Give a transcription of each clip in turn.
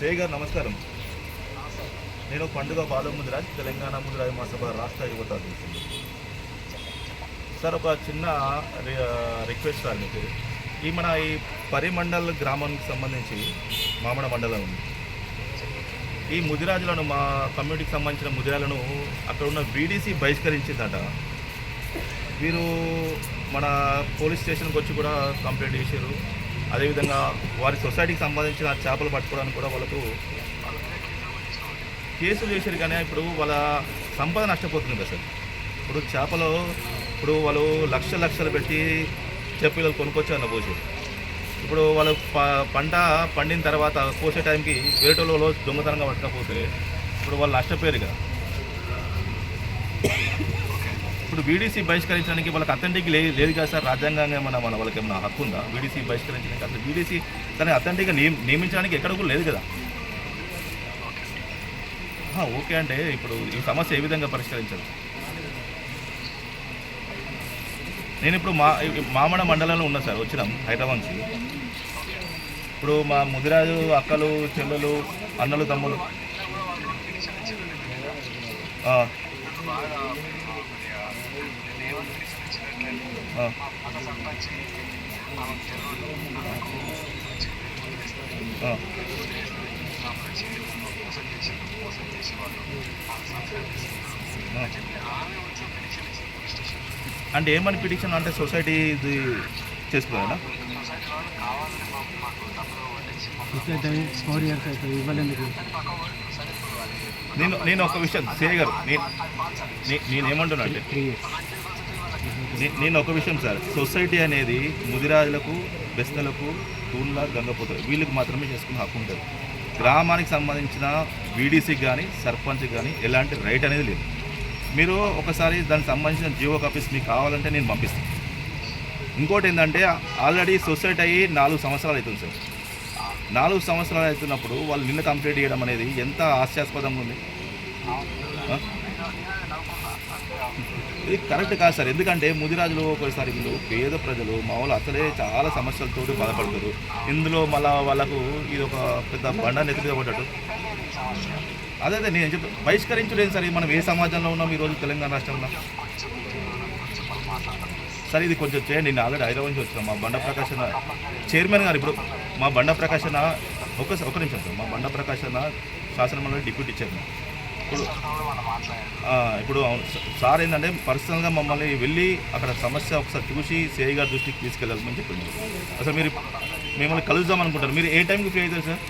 సే గారు నమస్కారం. నేను పండుగ బాల ముదిరాజ్ తెలంగాణ ముదిరాజ్ మహాసభ రాష్ట్ర యువత అధ్యక్షుడు సార్ ఒక చిన్న రి- రిక్వెస్ట్ సార్ మీకు. ఈ మన ఈ పరిమండల్ గ్రామానికి సంబంధించి మామడ మండలం ఉంది. ఈ ముదిరాజులను మా కమ్యూనిటీకి సంబంధించిన ముదిరాలను అక్కడ ఉన్న బీడీసీ బహిష్కరించిందట. వీరు మన పోలీస్ స్టేషన్కి వచ్చి కూడా కంప్లైంట్ చేశారు. అదేవిధంగా వారి సొసైటీకి సంబంధించిన చేపలు పట్టుకోవడానికి కూడా వాళ్ళకు కేసులు చేశారు కానీ ఇప్పుడు వాళ్ళ సంపద నష్టపోతుంది కదా సార్. ఇప్పుడు చేపలు ఇప్పుడు వాళ్ళు లక్ష లక్షలు పెట్టి చెప్పిల్లలు కొనుక్కొచ్చారు పోసి ఇప్పుడు వాళ్ళు ప పంట పండిన తర్వాత కోసే టైంకి వేరేటోళ్ళు దొంగతనంగా పట్టకపోతే ఇప్పుడు వాళ్ళు నష్టపోయారు కదా. బీడీసీ బహిష్కరించడానికి వాళ్ళకి అథెంటిక్ లే లేదు కదా సార్? రాజ్యాంగంగా ఏమన్నా మన వాళ్ళకి ఏమైనా హక్కు ఉందా? బీడీసీ బహిష్కరించడానికి అసలు బీడీసీ దాన్ని అథెంటిక్గా నియమ నియమించడానికి ఎక్కడ కూడా లేదు కదా. ఓకే అంటే ఇప్పుడు ఈ సమస్య ఏ విధంగా పరిష్కరించాలి? నేను ఇప్పుడు మా మామడ మండలంలో ఉన్నా సార్ వచ్చినాం హైదరాబాద్ నుంచి ఇప్పుడు మా ముదిరాజు అక్కలు చెల్లెలు అన్నలు తమ్ములు. అంటే ఏమని పిటిషన్ అంటే సొసైటీ ఇది ఇట్లయితే ఫోర్ ఇయర్స్ అవుతుంది ఇవ్వలేందుకు. నేను నేను ఒక విషయం సే గారు నేను నేను అంటే నేను ఒక విషయం సార్ సొసైటీ అనేది ముదిరాజులకు బెస్తలకు తూళ్ళ గంగపోతారు వీళ్ళకి మాత్రమే చేసుకునే హక్కు ఉంటుంది. గ్రామానికి సంబంధించిన వీడీసీకి కానీ సర్పంచ్కి కానీ ఎలాంటి రైట్ అనేది లేదు. మీరు ఒకసారి దానికి సంబంధించిన జియో కాపీస్ మీకు కావాలంటే నేను పంపిస్తాను. ఇంకోటి ఏంటంటే ఆల్రెడీ సొసైటీ అయ్యి నాలుగు సంవత్సరాలు అవుతుంది సార్. నాలుగు సంవత్సరాలు అవుతున్నప్పుడు వాళ్ళు నిన్న కంప్లీట్ చేయడం అనేది ఎంత హాస్యాస్పదంగా ఉంది? ఇది కరెక్ట్ కాదు సార్ ఎందుకంటే ముదిరాజులు ఒకసారి వీళ్ళు పేద ప్రజలు మామూలు అసలే చాలా సమస్యలతో బాధపడతారు ఇందులో మళ్ళా వాళ్ళకు ఇది ఒక పెద్ద బండ నెత్తిగా పడ్డట్టు అదే అదే నేను చెప్తా బహిష్కరించలేదు సార్ మనం ఏ సమాజంలో ఉన్నాం ఈరోజు తెలంగాణ రాష్ట్రంలో సార్ ఇది కొంచెం చేయండి. నేను ఆల్రెడీ హైదరాబాద్ నుంచి వచ్చిన. మా బండ ప్రకాశన చైర్మన్ గారు ఇప్పుడు మా బండ ప్రకాశన ఒక ఒక నిమిషం సార్. మా బండ ప్రకాశన శాసనమండలి డిప్యూటీ చైర్మన్. ఇప్పుడు ఇప్పుడు సార్ ఏంటంటే పర్సనల్గా మమ్మల్ని వెళ్ళి అక్కడ సమస్య ఒకసారి చూసి సిఐ గారి దృష్టికి తీసుకెళ్ళాలని చెప్పింది అసలు మీరు మిమ్మల్ని కలుద్దాం అనుకుంటారు. మీరు ఏ టైంకి ఫ్రీ అవుతారు సార్?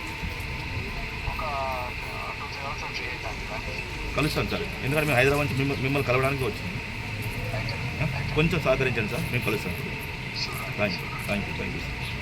కలుస్తాను సార్. ఎందుకంటే మేము హైదరాబాద్ నుంచి మిమ్మల్ని మిమ్మల్ని కలవడానికి వచ్చింది కొంచెం సహకరించండి సార్. మేము కలుస్తాం thank you thank you thank you sir